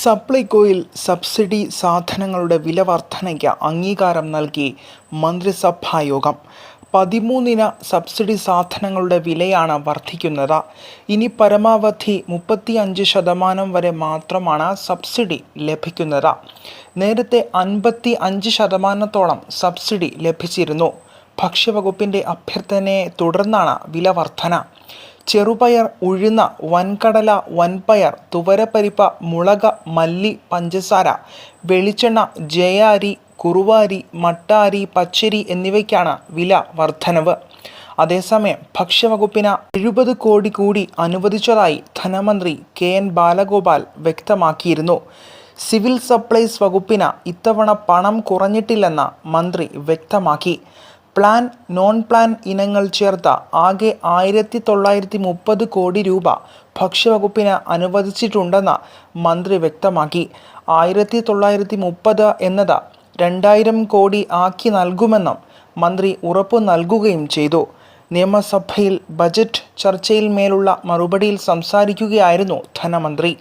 സപ്ലൈകോയിൽ subsidy സാധനങ്ങളുടെ വില വർധനയ്ക്ക് അംഗീകാരം നൽകി മന്ത്രിസഭായോഗം പതിമൂന്നിന സബ്സിഡി സാധനങ്ങളുടെ വിലയാണ് വർദ്ധിക്കുന്നത് ഇനി പരമാവധി മുപ്പത്തി അഞ്ച് ശതമാനം വരെ മാത്രമാണ് സബ്സിഡി ലഭിക്കുന്നത്. നേരത്തെ അൻപത്തി അഞ്ച് ശതമാനത്തോളം സബ്സിഡി ലഭിച്ചിരുന്നു. ഭക്ഷ്യവകുപ്പിന്റെ അഭ്യർത്ഥനയെ തുടർന്നാണ് വില വർധന ചെറുപയർ ഉഴുന്ന വൻകടല വൻപയർ തുവരപ്പരിപ്പ് മുളക് മല്ലി പഞ്ചസാര വെളിച്ചെണ്ണ ജയാരി കുറുവാരി മട്ടാരി പച്ചരി എന്നിവയ്ക്കാണ് വില വർധനവ്. അതേസമയം ഭക്ഷ്യവകുപ്പിന് എഴുപത് കോടി കൂടി അനുവദിച്ചതായി ധനമന്ത്രി കെ എൻ ബാലഗോപാൽ വ്യക്തമാക്കിയിരുന്നു. സിവിൽ സപ്ലൈസ് വകുപ്പിന് ഇത്തവണ പണം കുറഞ്ഞിട്ടില്ലെന്ന് മന്ത്രി വ്യക്തമാക്കി. പ്ലാൻ നോൺ പ്ലാൻ ഇനങ്ങൾ ചേർത്ത ആകെ ആയിരത്തി തൊള്ളായിരത്തി മുപ്പത് കോടി രൂപ ഭക്ഷ്യവകുപ്പിന് അനുവദിച്ചിട്ടുണ്ടെന്ന് മന്ത്രി വ്യക്തമാക്കി. ആയിരത്തി തൊള്ളായിരത്തി മുപ്പത് എന്നത് രണ്ടായിരം കോടി ആക്കി നൽകുമെന്നും മന്ത്രി ഉറപ്പു നൽകുകയും ചെയ്തു. നിയമസഭയിൽ ബജറ്റ് ചർച്ചയിൽ മേലുള്ള മറുപടിയിൽ സംസാരിക്കുകയായിരുന്നു ധനമന്ത്രി.